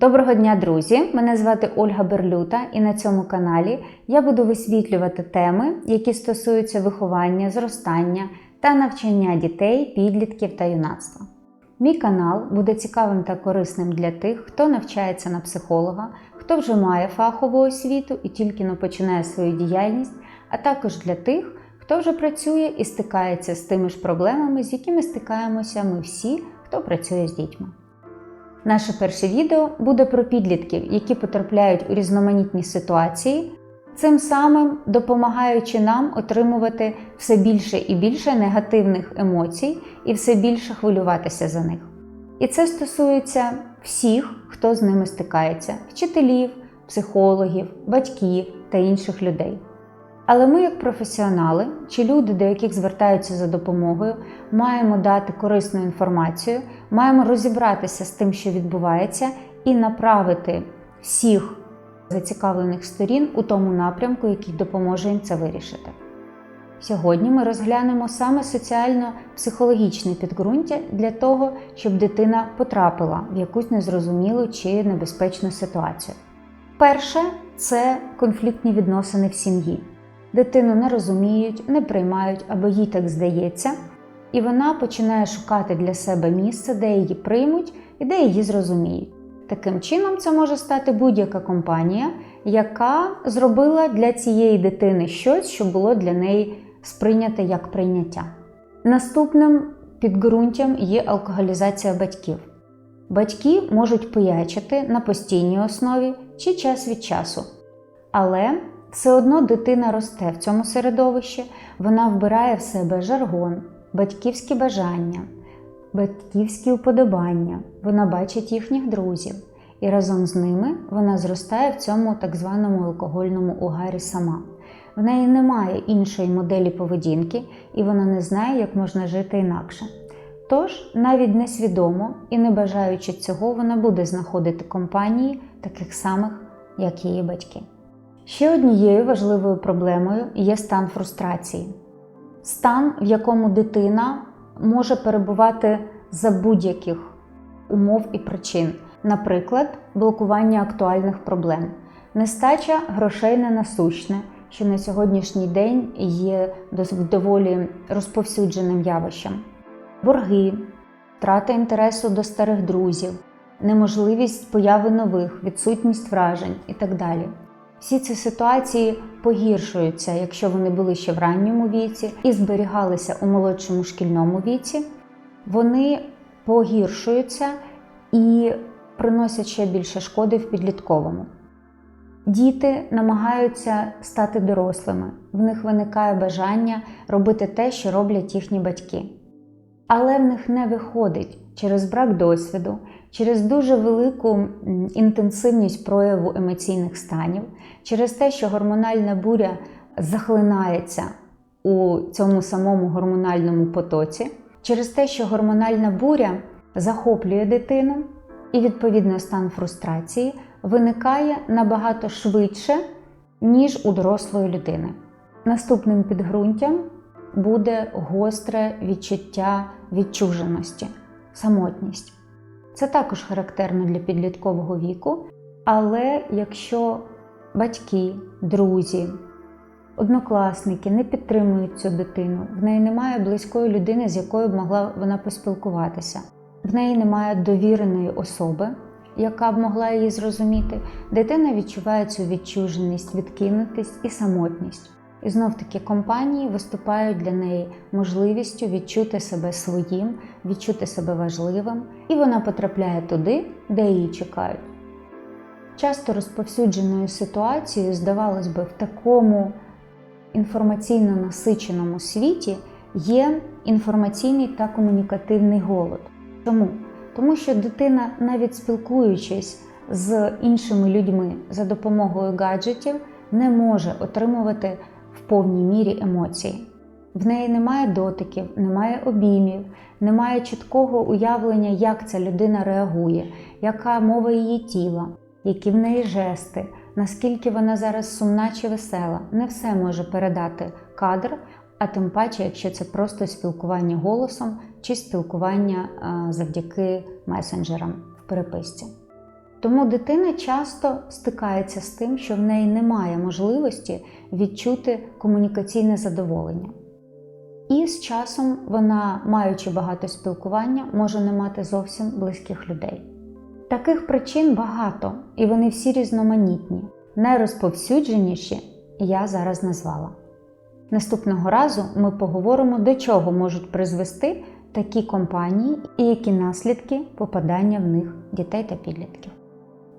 Доброго дня, друзі! Мене звати Ольга Берлюта, і на цьому каналі я буду висвітлювати теми, які стосуються виховання, зростання та навчання дітей, підлітків та юнацтва. Мій канал буде цікавим та корисним для тих, хто навчається на психолога, хто вже має фахову освіту і тільки но починає свою діяльність, а також для тих, хто вже працює і стикається з тими ж проблемами, з якими стикаємося ми всі, хто працює з дітьми. Наше перше відео буде про підлітків, які потрапляють у різноманітні ситуації, цим самим допомагаючи нам отримувати все більше і більше негативних емоцій і все більше хвилюватися за них. І це стосується всіх, хто з ними стикається: вчителів, психологів, батьків та інших людей. Але ми, як професіонали чи люди, до яких звертаються за допомогою, маємо дати корисну інформацію, маємо розібратися з тим, що відбувається, і направити всіх зацікавлених сторін у тому напрямку, який допоможе їм це вирішити. Сьогодні ми розглянемо саме соціально-психологічне підґрунтя для того, щоб дитина потрапила в якусь незрозумілу чи небезпечну ситуацію. Перше це конфліктні відносини в сім'ї. Дитину не розуміють, не приймають або їй так здається, і вона починає шукати для себе місце, де її приймуть і де її зрозуміють. Таким чином, це може стати будь-яка компанія, яка зробила для цієї дитини щось, що було для неї сприйняте як прийняття. Наступним підґрунтям є алкоголізація батьків. Батьки можуть пиячити на постійній основі чи час від часу. Але все одно дитина росте в цьому середовищі, вона вбирає в себе жаргон, батьківські бажання, батьківські уподобання, вона бачить їхніх друзів, і разом з ними вона зростає в цьому так званому алкогольному угарі сама. В неї немає іншої моделі поведінки, і вона не знає, як можна жити інакше. Тож, навіть несвідомо і не бажаючи цього, вона буде знаходити компанії таких самих, як її батьки. Ще однією важливою проблемою є стан фрустрації. Стан, в якому дитина може перебувати за будь-яких умов і причин, наприклад, блокування актуальних проблем, нестача грошей на насущне, що на сьогоднішній день є доволі розповсюдженим явищем, борги, втрата інтересу до старих друзів, неможливість появи нових, відсутність вражень і так далі. Всі ці ситуації погіршуються, якщо вони були ще в ранньому віці і зберігалися у молодшому шкільному віці, вони погіршуються і приносять ще більше шкоди в підлітковому. Діти намагаються стати дорослими, в них виникає бажання робити те, що роблять їхні батьки. Але в них не виходить через брак досвіду, через дуже велику інтенсивність прояву емоційних станів, через те, що гормональна буря захлинається у цьому самому гормональному потоці, через те, що гормональна буря захоплює дитину, і відповідно стан фрустрації виникає набагато швидше, ніж у дорослої людини. Наступним підґрунтям буде гостре відчуття відчуженості, самотність. Це також характерно для підліткового віку, але якщо батьки, друзі, однокласники не підтримують цю дитину, в неї немає близької людини, з якою б могла вона поспілкуватися, в неї немає довіреної особи, яка б могла її зрозуміти, дитина відчуває цю відчуженість, відкинутість і самотність. І знов таки компанії виступають для неї можливістю відчути себе своїм, відчути себе важливим, і вона потрапляє туди, де її чекають. Часто розповсюдженою ситуацією, здавалось би, в такому інформаційно насиченому світі є інформаційний та комунікативний голод. Чому? Тому що дитина, навіть спілкуючись з іншими людьми за допомогою гаджетів, не може отримувати повній мірі емоції. В неї немає дотиків, немає обіймів, немає чіткого уявлення, як ця людина реагує, яка мова її тіла, які в неї жести, наскільки вона зараз сумна чи весела. Не все може передати кадр, а тим паче, якщо це просто спілкування голосом чи спілкування завдяки месенджерам в переписці. Тому дитина часто стикається з тим, що в неї немає можливості відчути комунікаційне задоволення. І з часом вона, маючи багато спілкування, може не мати зовсім близьких людей. Таких причин багато, і вони всі різноманітні. Найрозповсюдженіші я зараз назвала. Наступного разу ми поговоримо, до чого можуть призвести такі компанії і які наслідки попадання в них дітей та підлітків.